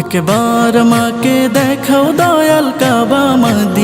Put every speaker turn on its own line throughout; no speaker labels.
একবার মাকে দেখাও দয়াল কাবা মাদি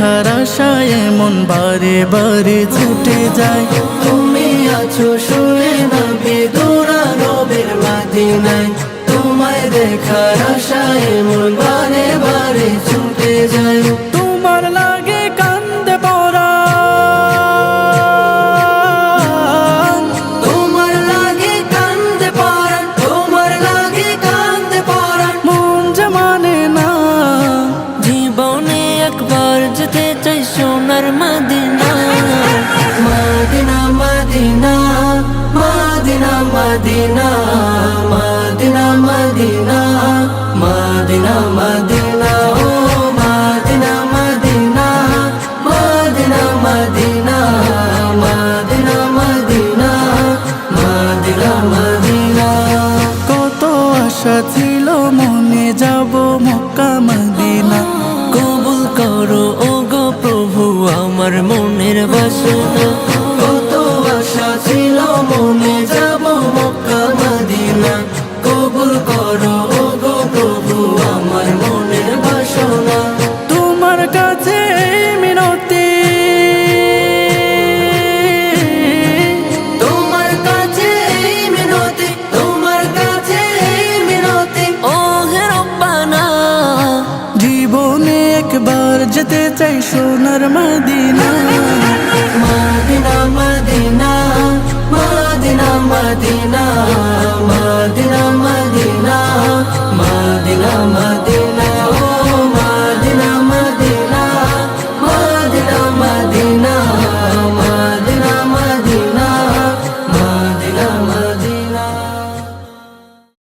দেখার আশায় মন বারে বারে ছুটে যায়। তুমি আছো শুয়ে নবী দূরা রবের মাদিনায় তোমায় দেখার আশায় মন বারে বারে ছুটে যায়। তোমার
সোনার Madina
Medina Medina Medina Medina Medina Medina Medina Medina ও Medina Medina Medina Medina Medina Medina Medina Medina কত আশা ছিল মনে যাব মক্কা মদিনা
কবুল করো
যেতে চাই সোনার মদিনা।